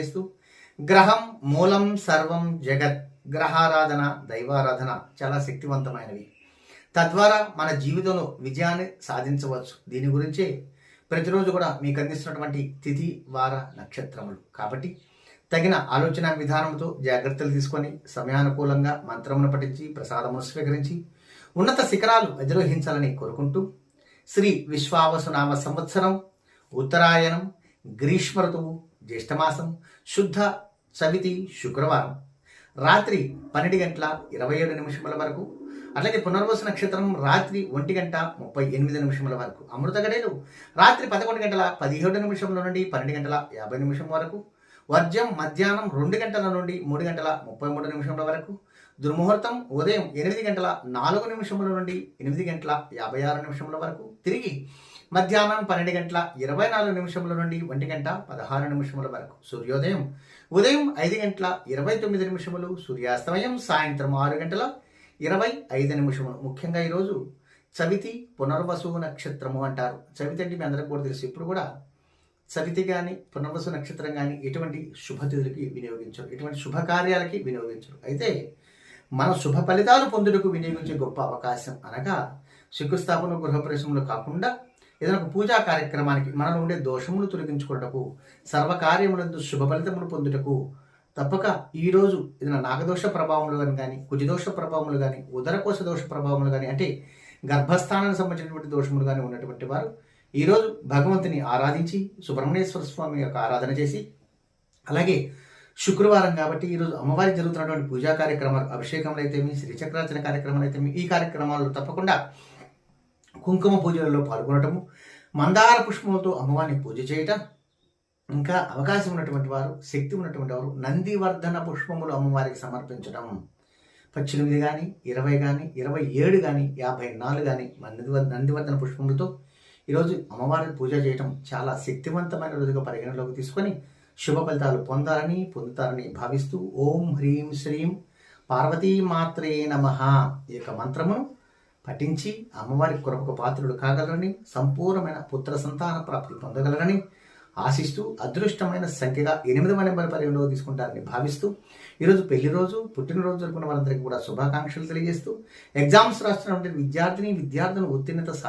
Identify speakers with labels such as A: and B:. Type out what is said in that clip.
A: చేస్తూ గ్రహం మూలం సర్వం జగత్ గ్రహారాధన దైవారాధన చాలా శక్తివంతమైనవి. తద్వారా మన జీవితంలో విజయాన్ని సాధించవచ్చు. దీని గురించే ప్రతిరోజు కూడా మీకు అందిస్తున్నటువంటి తిథి వార నక్షత్రములు. కాబట్టి తగిన ఆలోచన విధానంతో జాగ్రత్తలు తీసుకొని సమయానుకూలంగా మంత్రమును పఠించి ప్రసాదమును స్వీకరించి ఉన్నత శిఖరాలు అధిరోహించాలని కోరుకుంటూ శ్రీ విశ్వావసునామ సంవత్సరం ఉత్తరాయణం గ్రీష్మ ఋతువు జ్యేష్ఠమాసం శుద్ధ చవితి శుక్రవారం. రాత్రి పన్నెండు గంటల ఇరవై ఏడు నిమిషముల వరకు అట్లాగే పునర్వసు నక్షత్రం రాత్రి ఒంటి గంట ముప్పై ఎనిమిది నిమిషముల వరకు. అమృత గడియలు రాత్రి పదకొండు గంటల పదిహేడు నిమిషముల నుండి పన్నెండు గంటల యాభై నిమిషం వరకు వర్జం మధ్యాహ్నం రెండు గంటల నుండి మూడు గంటల ముప్పై మూడు నిమిషముల వరకు దుర్ముహూర్తం ఉదయం ఎనిమిది గంటల నాలుగు నిమిషముల నుండి ఎనిమిది గంటల యాభై ఆరు నిమిషముల వరకు తిరిగి మధ్యాహ్నం పన్నెండు గంటల ఇరవై నాలుగు నిమిషముల నుండి ఒంటి గంట పదహారు నిమిషముల వరకు సూర్యోదయం. ఉదయం ఐదు గంటల ఇరవై తొమ్మిది నిమిషములు సూర్యాస్తమయం సాయంత్రం ఆరు గంటల ఇరవై ఐదు నిమిషములు. ముఖ్యంగా ఈరోజు చవితి పునర్వసు నక్షత్రము అంటారు. చవితి అంటే మీ అందరికీ కూడా తెలుసు. ఇప్పుడు కూడా చవితి కానీ పునర్వసు నక్షత్రం కానీ ఎటువంటి శుభతిథులకి వినియోగించరు. ఎటువంటి శుభకార్యాలకి వినియోగించరు. అయితే మన శుభ ఫలితాలు పొందుటకు వినియోగించే గొప్ప అవకాశం అనగా శంకుస్థాపన గృహప్రవేశంలో కాకుండా ఏదైనా ఒక పూజా కార్యక్రమానికి మనలో ఉండే దోషములు తొలగించుకున్నటకు సర్వకార్యములందు శుభ ఫలితములు పొందుటకు తప్పక ఈరోజు ఏదైనా నాగదోష ప్రభావములు కానీ కానీ కుజదోష ప్రభావములు కానీ ఉదరకోశ దోష ప్రభావములు కానీ అంటే గర్భస్థానానికి సంబంధించినటువంటి దోషములు కానీ ఉన్నటువంటి వారు ఈరోజు భగవంతుని ఆరాధించి సుబ్రహ్మణ్యేశ్వర స్వామి యొక్క ఆరాధన చేసి అలాగే శుక్రవారం కాబట్టి ఈరోజు అమ్మవారికి జరుగుతున్నటువంటి పూజా కార్యక్రమాలు అభిషేకములు అయితేమి శ్రీచక్రార్చన కార్యక్రమాలు అయితేమి ఈ కార్యక్రమాల్లో తప్పకుండా కుంకుమ పూజలలో పాల్గొనటము మందార పుష్పములతో అమ్మవారిని పూజ చేయటం ఇంకా అవకాశం ఉన్నటువంటి వారు శక్తి ఉన్నటువంటి వారు నందివర్ధన పుష్పములు అమ్మవారికి సమర్పించడం పద్దెనిమిది కానీ ఇరవై కానీ ఇరవై ఏడు కానీ యాభై నాలుగు కానీ నందివ నందివర్ధన పుష్పములతో ఈరోజు అమ్మవారిని పూజ చేయటం చాలా శక్తివంతమైన రోజుగా పరిగణలోకి తీసుకొని శుభ ఫలితాలు పొందాలని పొందుతారని భావిస్తూ ఓం హ్రీం శ్రీం పార్వతీమాత్రే నమ ఈ యొక్క మంత్రమును పఠించి అమ్మవారి కొరకు పాత్రుడు కాగలరని సంపూర్ణమైన పుత్ర సంతాన ప్రాప్తి పొందగలరని ఆశిస్తూ అదృష్టమైన సంఖ్యగా ఎనిమిది నెంబర్ పరిగణలో తీసుకుంటారని భావిస్తూ ఈరోజు పెళ్ళి రోజు పుట్టినరోజు జరుపుకున్న వారందరికీ కూడా శుభాకాంక్షలు తెలియజేస్తూ ఎగ్జామ్స్ రాస్తున్నటువంటి విద్యార్థిని విద్యార్థులను ఉత్తీర్ణత సా-